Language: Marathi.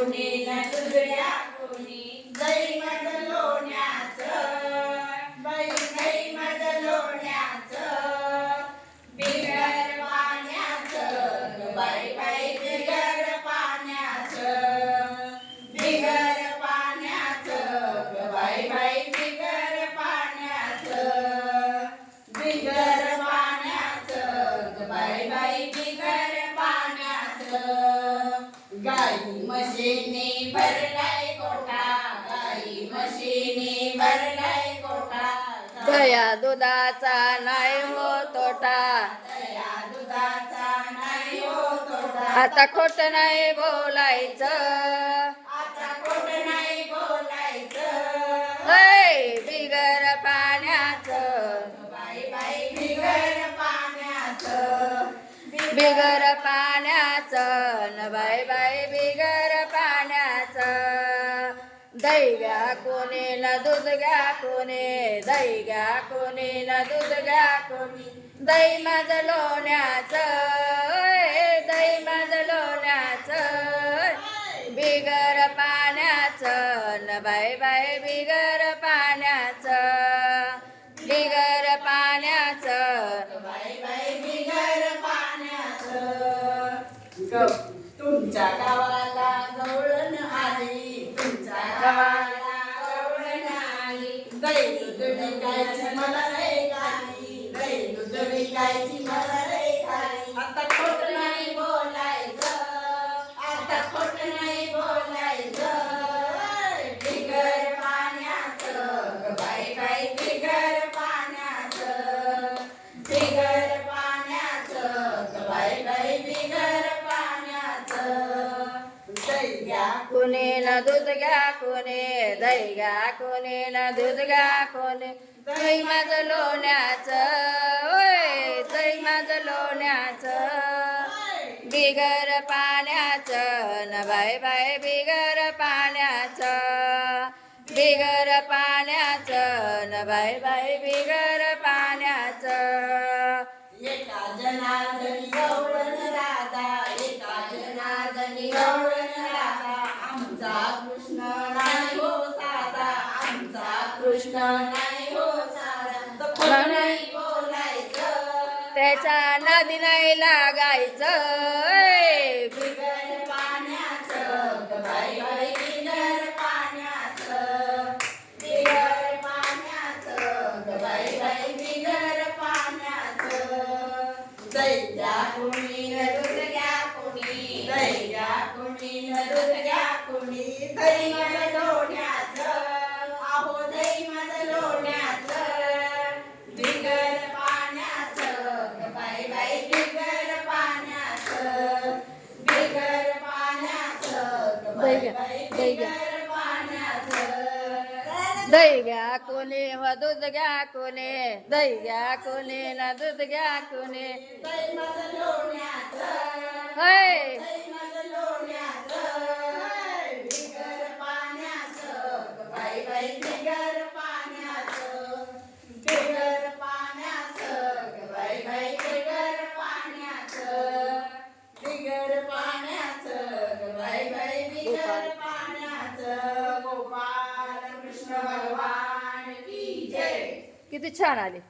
कोणी न दुधड्या कोणी दही लोक लोण्याचं बाई दही मध लोण्याचं बिगर पाण्याचं ग बाई बाई बिगर पाण्याचं बिगर पाण्याचं ग बाई बाई बिगर पाण्याचं बिगर पाण्याचं ग बाई बाई बिगर पाण्याचं गाई म्हशीने भरलाय कोठा गाई म्हशीने भरलाय कोठा दया दुधाचा नाही हो तोटा. दया दुधाचा नाही हो तोटा. आता खोट नाही बोलायचं. आता खोट नाही बोलायचं. ऐ बिगर पाण्याचं. बाई बाई बिगर पाण्याचं. बिगर पाण्याचं. न बाय घ्या कोणी न दूध घ्या कोणी दही घ्या कोणी न दूध घ्या कोणी दही माझं लोण्याचं दही माझं लोण्याचं बिगर पाण्याचं न बाय बाय बिगर पाण्याचं बिगर पाण्याचं बाई बाई बिगर पाण्याचं. तुमच्या गावाला गवळण आली तुमच्या गावाला आली गाई दूध विकायची मला रे खाली. गाई दूध विकायची मला रे आता खोट नाही कोणी न दूध घ्या कोणी कोणी न दूध घ्या कोणी दही माझं लोण्याचं ओय दही माझं लोण्याचं. बिगर पाण्याचं न बाय बाय बिगर पाण्याचं. बिगर पाण्याचं न बाय बाय बिगर पाण्याचं. एका जनार्दनी गवळण राधा एका गवळण कृष्ण त्याच्या नदी नाही लागायचं Thank you पाण्याचं ग बाई बाई बिगर पाण्याचं बिगर पाण्याचं ग बाई बाई बिगर पाण्याचं दही द्या कुणी न दूध घ्या कुणी दही द्या कुणी न दूध घ्या कुणी दही माझं लोण्याचं आहो दही माझं लोण्याचं बिगर पाण्याचं ग बाई बाई बिगर पाण्याचं बिगर पाण्याचं ग बाई दही घ्या, कोणी व दूध घ्या कोणी दही घ्या कोणी न दूध घ्या कोणी. होय दही माझं लोण्याचं बिगर पाण्याचं ग बाई बाई बिगर पाण्याचं बिगर पाण्याचं ग बाई बाई बिगर पाण्याचं बिगर पाण्याचं ग बाई बाई बिगर पाण्याचं गोपाल कृष्ण भगवान की जय किती छान आले.